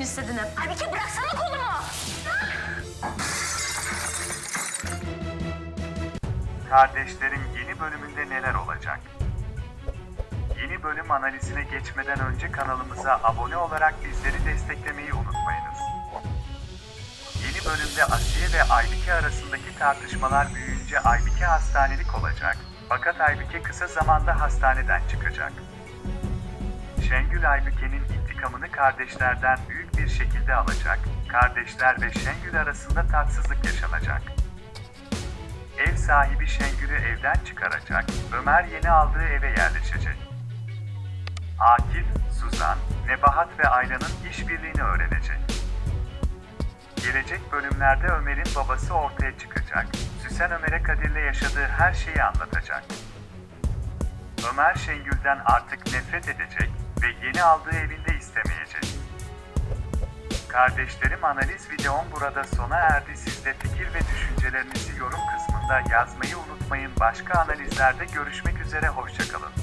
gitsin istedin hep. Aybike bıraksana kolumu. Kardeşlerim yeni bölümünde neler olacak? Yeni bölüm analizine geçmeden önce kanalımıza abone olarak bizleri desteklemeyi unutmayınız. Yeni bölümde Asiye ve Aybike arasındaki tartışmalar büyüyünce Aybike hastanelik olacak. Fakat Aybike kısa zamanda hastaneden çıkacak. Şengül Aybüke'nin intikamını kardeşlerden büyük bir şekilde alacak. Kardeşler ve Şengül arasında tatsızlık yaşanacak. Ev sahibi Şengül'ü evden çıkaracak. Ömer yeni aldığı eve yerleşecek. Akif, Suzan, Nebahat ve Ayla'nın işbirliğini öğrenecek. Gelecek bölümlerde Ömer'in babası ortaya çıkacak. Süsen Ömer'e Kadir'le yaşadığı her şeyi anlatacak. Ömer Şengül'den artık nefret edecek ve yeni aldığı evinde istemeyecek. Kardeşlerim analiz videom burada sona erdi. Siz de fikir ve düşüncelerinizi yorum kısmında yazmayı unutmayın. Başka analizlerde görüşmek üzere. Hoşçakalın.